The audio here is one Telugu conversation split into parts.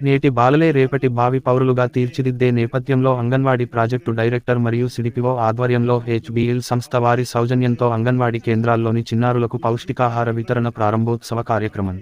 నేటి బాలలే రేపటి భావి పౌరులుగా తీర్చిదిద్దే నేపథ్యంలో అంగన్వాడీ ప్రాజెక్టు డైరెక్టర్ మరియు సిడిపిఓ ఆధ్వర్యంలో హెచ్బిఎల్ సంస్థ వారి సౌజన్యంతో అంగన్వాడీ కేంద్రాల్లోని చిన్నారులకు పౌష్టికాహార వితరణ ప్రారంభోత్సవ కార్యక్రమం.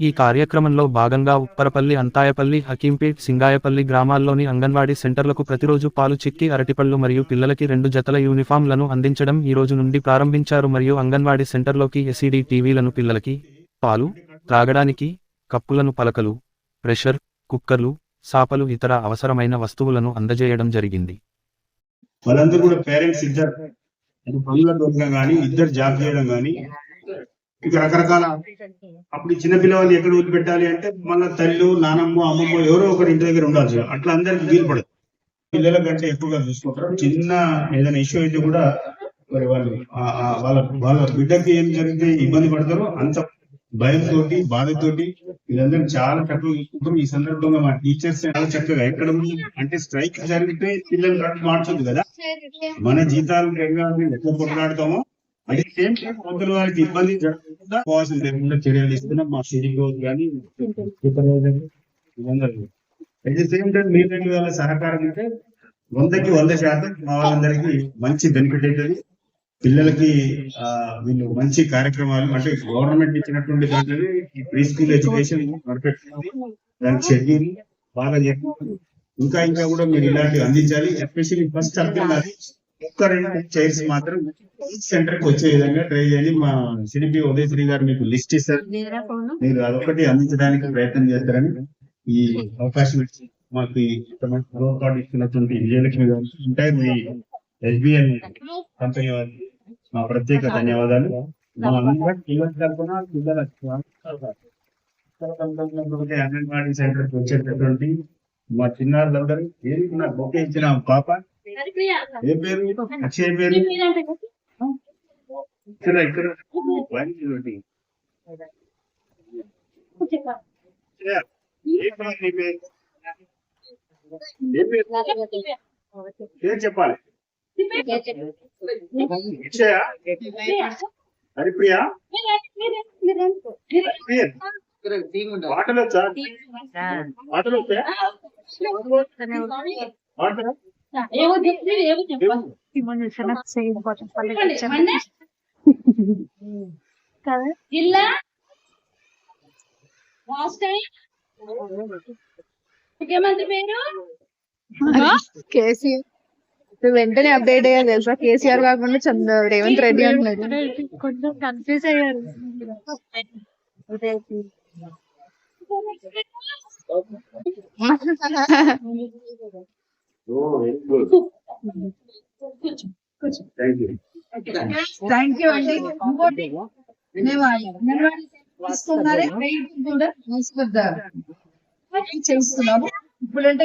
ఈ కార్యక్రమంలో భాగంగా ఉప్పరపల్లి అంతాయపల్లి హకీంపేట్ సింగాయపల్లి గ్రామాల్లోని అంగన్వాడీ సెంటర్లకు ప్రతిరోజు పాలు చిక్కి అరటిపళ్ళు మరియు పిల్లలకి రెండు జతల యూనిఫామ్లను అందించడం ఈ రోజు నుండి ప్రారంభించారు. మరియు అంగన్వాడీ సెంటర్లోకి ఎసిడి టీవీలను పిల్లలకి పాలు త్రాగడానికి కప్పులను పలకలు ప్రెషర్ కుక్కర్లు సాపలు ఇతర అవసరమైన వస్తువులను అందజేయడం జరిగింది. వాళ్ళందరూ కూడా పేరెంట్స్ ఇద్దరు పనుల దొరకడం కానీ ఇద్దరు జాబ్ చేయడం కానీ ఇక రకరకాల అప్పుడు చిన్న పిల్లవాళ్ళు ఎక్కడ వదిలిపెట్టాలి అంటే మళ్ళీ తల్లి నానమ్మ అమ్మమ్మ ఎవరో ఒకరు ఇంటి దగ్గర ఉండాల్సి అట్లా అందరికి వీలు పడదు. పిల్లల కంటే ఎక్కువగా చూసుకుంటారు. చిన్న ఏదైనా ఇష్యూ అయితే కూడా మరి వాళ్ళు వాళ్ళ వాళ్ళ బిడ్డకి ఏం జరిగితే ఇబ్బంది పడతారో అంత భయంతో బాధతోటి వీళ్ళందరూ చాలా చక్కగా చూసుకుంటారు. ఈ సందర్భంగా మా టీచర్స్ చాలా చక్కగా ఎక్కడ ఉంది? అంటే స్ట్రైక్ జరిగితే పిల్లలు కట్టు మార్చొద్దు కదా? మన జీతాలు పెరగాలని ఎట్లా కొట్లాడతామో అదే సేమ్ టైం అవతల వారికి ఇబ్బంది జరగకుండా పోవాల్సిన లేకుండా చర్యలు ఇస్తున్నాం మా సిటీ కానీ అట్ ది సేమ్ టైం మీ దగ్గర సహకారం అంటే వందకి వంద శాతం మా వాళ్ళందరికీ మంచి బెనిఫిట్ అవుతుంది పిల్లలకి వీళ్ళు మంచి కార్యక్రమాలు అంటే గవర్నమెంట్ ఇచ్చినటువంటి దాంట్లో ఈ ప్రీ స్కూల్ ఎడ్యుకేషన్ పర్ఫెక్ట్ దానికి షెడ్యూల్ బాగా ఇంకా ఇంకా కూడా మీరు ఇలాంటివి అందించాలి. ఎస్పెషల్లీ ఫస్ట్ అర్థం ఒక్క రెండు చైర్స్ మాత్రం సెంటర్కి వచ్చే విధంగా ట్రై చేయాలి మా సిడిపి ఉదయశ్రీ గారు మీకు లిస్ట్ ఇస్తారు. మీరు అదొకటి అందించడానికి ప్రయత్నం చేస్తారని ఈ అవకాశం ఇచ్చి మాకు ఈ ఇంతమంది ఇస్తున్నటువంటి విజయలక్ష్మి గారు. ఉంటాయి మీ ఎస్బిఎన్ కంపెనీ వారికి మా ప్రత్యేక ధన్యవాదాలు. అంగన్వాడీ సెంటర్ వచ్చేటటువంటి మా చిన్నారులందరూ నాకు బొకే ఇచ్చిన పాప ఏ పేరు? అక్షయ్ పేరు? ఇక్కడ ఇక్కడ. ఏ పేరు చెప్పాలి. హరిప్రియ? పేరు మాటలు వచ్చా? మాటలు వచ్చా? మాటలు? జిల్లా? లాస్ట్ టైం ముఖ్యమంత్రి పేరు? కేసీఆర్. వెంటనే అప్డేట్ అయ్యారు తెలుసా? కేసీఆర్ కాకుండా చంద్ర రేవంత్ రెడ్డి అంటున్నారు కొంచెం కన్ఫ్యూజ్ అయ్యారు. థ్యాంక్ యూ అండి ఇంకోటి కూడా ఇప్పుడంటే